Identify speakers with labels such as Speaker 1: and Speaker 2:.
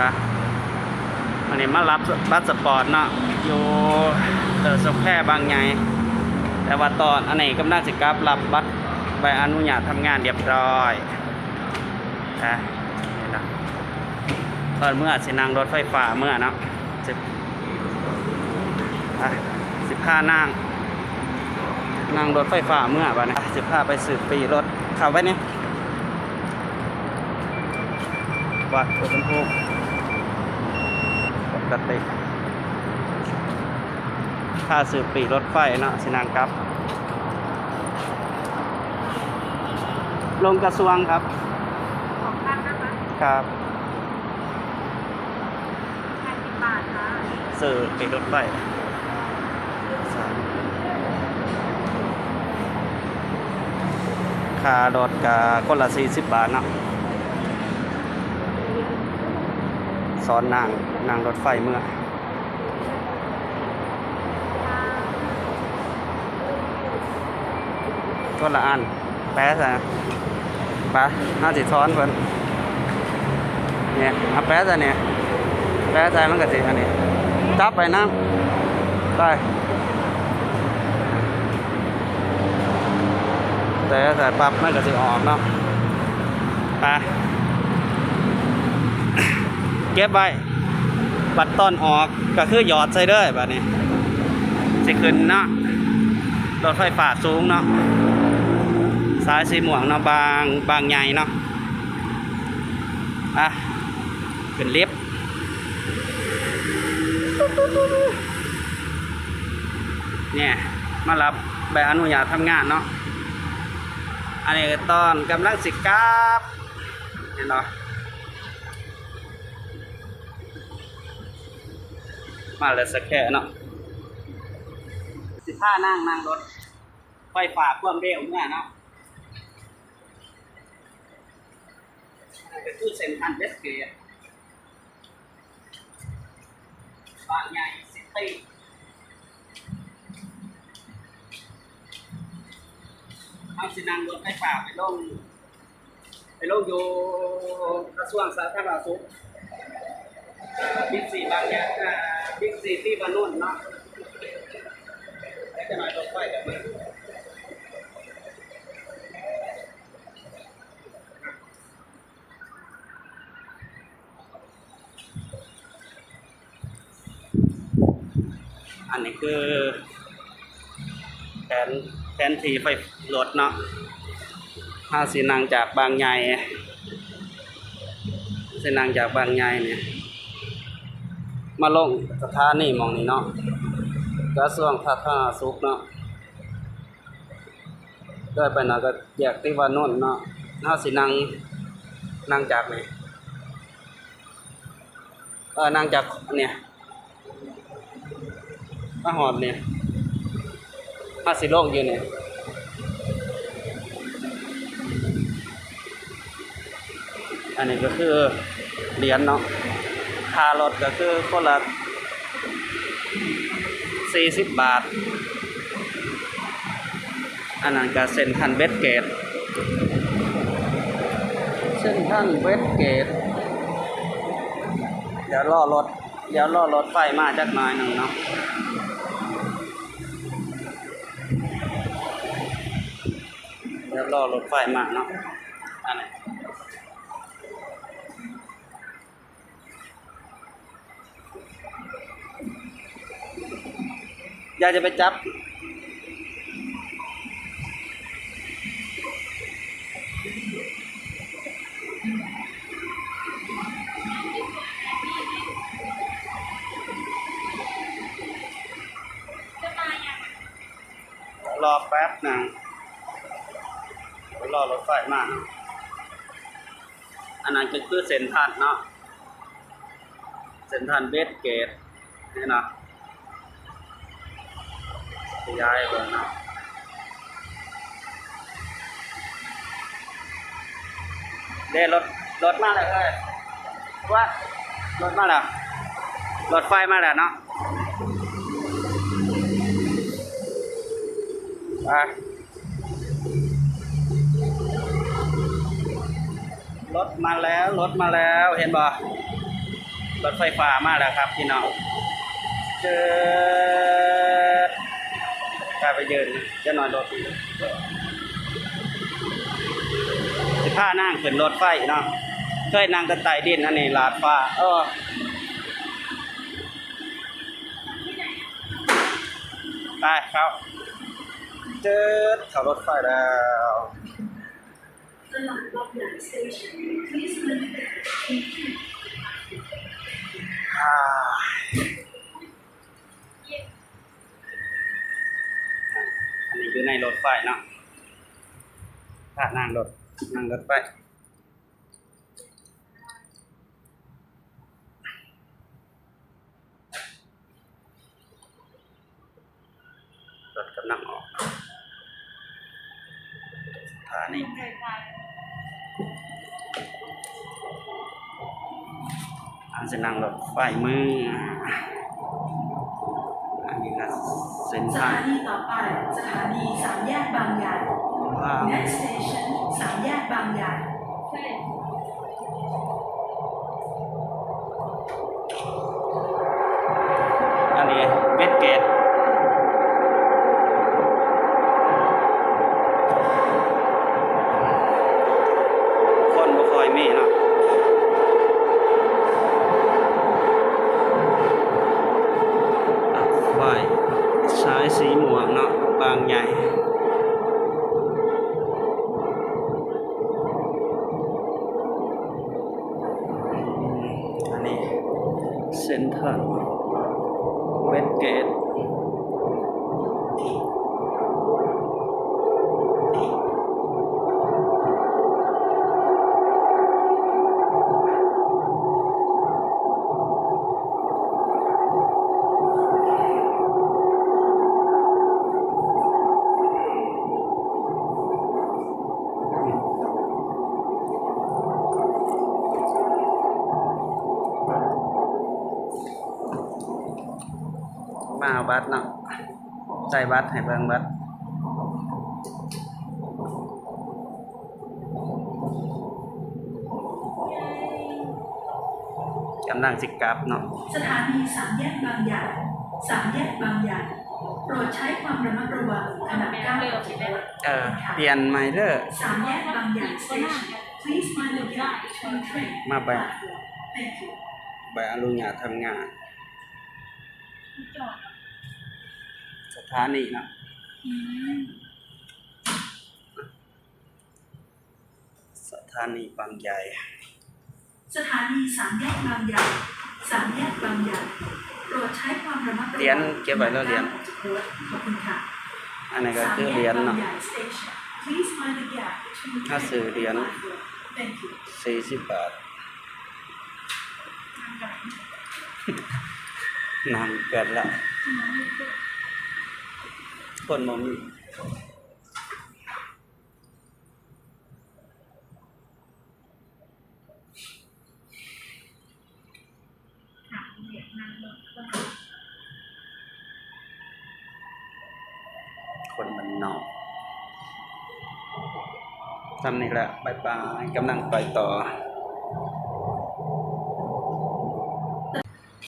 Speaker 1: ปะอันนี้มารับบัสสปอร์ตเนาะอยู่เตอร์สแควร์บางใหญ่แต่ว่าตอนอันนี้กำลังสิกลับรับบัตรใบอนุญาตทำงานเรียบร้อยนะนี่นะตอนเมื่อสินั่งรถไฟฟ้าเมื่อเนาะสิบสิบห้านั่งนั่งรถไฟฟ้าเมื่อบ้านะสิบห้าไปสืบปีรถขับไว้เนี่ยวัดอุณหภูมิ กติค่าสืบปีรถไฟเนาะสินางครับ ลงกระทรวงครับ
Speaker 2: ของท่านนะคะ
Speaker 1: ครับ
Speaker 2: แปดสิบบาทค่ะ
Speaker 1: สื่อปีรถไฟสามค่ารถกับคนละสี่สิบบาทเนาะ สอนนางนางรถไฟเมื่อก็ละอันแป๊ะซะปะน่าสิซ้อนเพิ่นเนี่ยเอาแป๊ะซะเนี่ยแป๊ะใจมันก็สิอันนี้จับไปนะไปแต่แต่ปรับมันก็สิออกเนาะไป เก็บไว้ บัดตอนออกก็คือหยอดใส่เด้อแบบนี้สิขึ้นเนาะรถไฟฟ้าสูงเนาะสายสีม่วงเนาะบางบางใหญ่เนาะอะขึ้นลิฟต์เนี่ยมารับใบอนุญาตทำงานเนาะอันนี้ตอนกำลังสิกราบเห็นเนาะ มาเลยสักแค่เนาะสิบห้านั่งนั่งรถ ไฟฟ้าเพิ่มเร็วเนี่ยเนาะอันนี้ก็คือเส้นทางเวสเกตบางใหญ่ซิตี้เอาสินังรถไฟฟ้าไปลงไปลงอยู่กระทรวงสาธารณสุขบิ๊กซีบางแยก บิ๊กซีที่บานนุ่นเนาะแล้วจะมารถไฟกับมันอันนี้คือแผนแผนทีไฟรถเนาะห้าสีนังจากบางใหญ่สีนังจากบางใหญ่เนี่ย มาลงสถานีมองนี้เนาะกระทรวงสาธารณสุขเนาะเดินไปน่อยก็แยกที่วานนท์เนาะห้าสีนังนั่งจากไหนเออนั่งจากเนี่ยมาหอดเนี่ยห้าสิโลกอยู่เนี่ยอันนี้ก็คือเหรียญเนาะารถก็คือคนละสี่สิบบาท อันนั้นก็เส้นทันเวสเกต เส้นทันเวสเกต เดี๋ยวรอรถ เดี๋ยวรอรถไฟมาจักหน่อยหนึ่งเนาะเดี๋ยวรอรถไฟมาเนาะอันไหนอ ยากจะไปจับ
Speaker 2: จะมาอย่าง
Speaker 1: รอแป๊บหนึงรอรถไฟมาเนาะอันนั้นก็คือเส้นทางเนาะเส้นทางเบสเกตนี่นะ จะย้ายไปเนาะเด้รถรถมาแล้วเอ้ยว่ารถมาแล้วรถไฟมาแล้วเนาะไปรถมาแล้วรถมาแล้วเห็นบ่รถไฟฟ้ามาแล้วครับพี่น้องเจอ พาไปเยินจะนอนรถสิพานั่งขึ้นรถไฟเนาะเคยนั่งแตะไต่ดินอันนี้ลาดฟ้าเออไปครับ เจอขับรถไฟแล้ว
Speaker 3: The London Docklands Station. Please mind the gap.
Speaker 1: อ่าอันนี้อยู่ ในรถไฟเนาะถ้านั่งรถนั่งรถไฟรถกำลังออกสถานี
Speaker 2: เคยไป
Speaker 1: อันจะนั่งรถไฟมืออันนี้ก็ เส้น
Speaker 3: ส
Speaker 1: ทาง
Speaker 3: ถานีต่อไป สถานีสามแยกบางใหญ่
Speaker 1: ว้าว
Speaker 3: Next station สามแยกบางใหญ่
Speaker 2: ใช่
Speaker 1: อันนี้เวสเกต สายสีม่วงเนาะบางใหญ่ อันนี้เซ็นทรัลเวสเกตมาเอา บัตรเนาะใส่บัตรให้เบิ่งบัตรกำลังสิกลับเนาะ
Speaker 3: สถานีสามแยกบางใหญ่สามแยกบางใหญ่โปรดใช้ความระมัดระวังขณะก้าวออกจากรถ
Speaker 1: เออเปลี่ยนใหม่เด้อ
Speaker 3: สามแยกบางใหญ่ station Please mind the gap between train
Speaker 1: มาไป
Speaker 3: platform Thank you
Speaker 1: ใบอนุญาตทำงาน
Speaker 2: จอด
Speaker 1: สถานีเนาะ
Speaker 2: อืม
Speaker 1: สถานีบางใหญ่
Speaker 3: สถานีสามแยกบางใหญ่สามแยกบางใหญ่โปรดใช้ความระมัดระวัง
Speaker 1: เหรียญเก็บไว้แล้วเหรียญ
Speaker 3: ขณะก้าวออกจากรถขอบคุณค่ะ
Speaker 1: อันนี้ก็คือเหรียญเนาะ
Speaker 3: Please mind the gap between
Speaker 1: ถ้าซื้อเหรียญ
Speaker 3: Thank you
Speaker 1: สี่สิบบาท
Speaker 2: ทางกัน
Speaker 1: นานเกินละ คนมมี
Speaker 2: ถามเด็กนั่งรถก็
Speaker 1: คนมันนอกทำนี่แหละบายบายกำลังไปต่อ